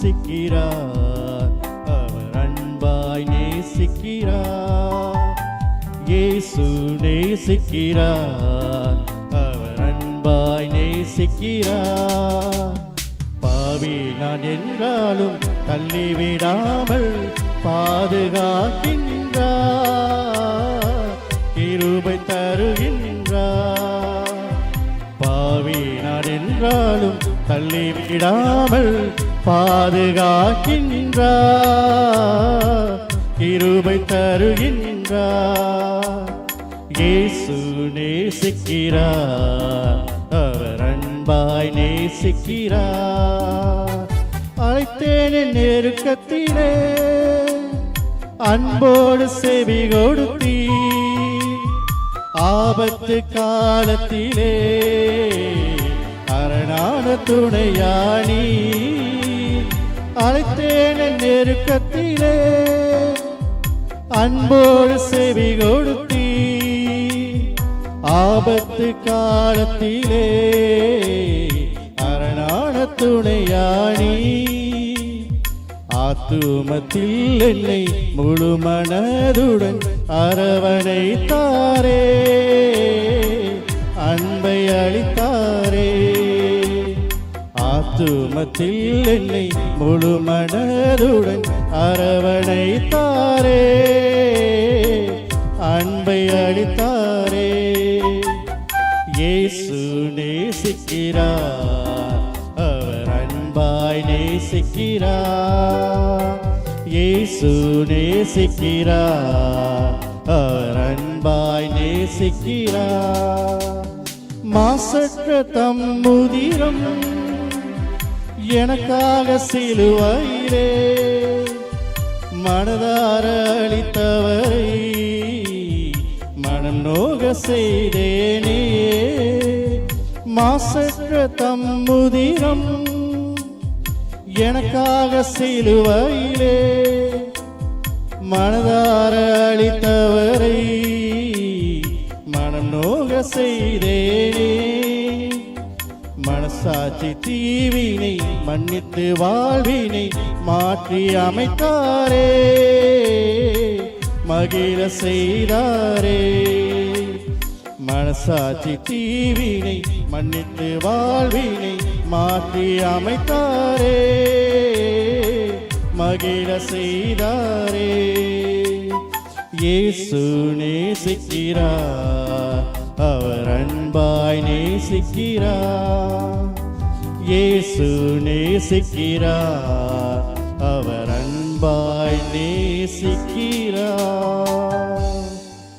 நேசிக்கிறார். அவர் அன்பாய் நேசிக்கிறார். இயேசு நேசிக்கிறார். அவர் அன்பாய் நேசிக்கிறார். பாவி நான் என்றாலும் தள்ளிவிடாமல் பாதுகாக்கின்றார். கிருபை தருகின்றார். பாவி நான் என்றாலும் தள்ளிவிடாமல் பாதுகாக்கின்றார். கிருபை தருகின்றார். இயேசு நேசிக்கிறார். அவர் அன்பாய் நேசிக்கிறார். அழைத்தேன் நெருக்கத்திலே. அன்போடு செவி கொடுத்தீ ஆபத்து காலத்திலே. அரணான துணையாணி அழைத்தேன் நெருக்கத்திலே. அன்போடு செவி கொடுத்தி. ஆபத்து காலத்திலே. அரணான துணையாணி ஆத்துமத்தில் என்னை முழு மனதுடன் அரவணைத்தாரே. அன்பை அளித்தாரே. மதுமத்தில் என்னை முழு மனதுடன் அரவணைத்தாரே. அன்பை அளித்தாரே. இயேசு நேசிக்கிறார். அவர் அன்பாய் நேசிக்கிறார். இயேசு நேசிக்கிறார். அவர் அன்பாய் நேசிக்கிறார். மாசற்ற தம் முதிரம் எனக்காக சிலுவாயிலே மனதார அளித்தவரை மனம் நோக செய்தேனே. மாசற்ற தம்முதிரம் எனக்காக சிலுவையிலே மனதார அளித்தவரை மனம் நோக செய்தேனே. மனசாட்சி தீவினை மன்னித்து வாழ்வினை மாற்றி அமைத்தாரே. மகிழ செய்தாரே. மனசாட்சி தீவினை மன்னித்து வாழ்வினை மாற்றி அமைத்தாரே. மகிழ செய்தாரே. இயேசு நேசிக்கிறார். அன்பாய் நேசிக்கிறார். இயேசு நேசிக்கிறார். அவர் அன்பாய் நேசிக்கிறார்.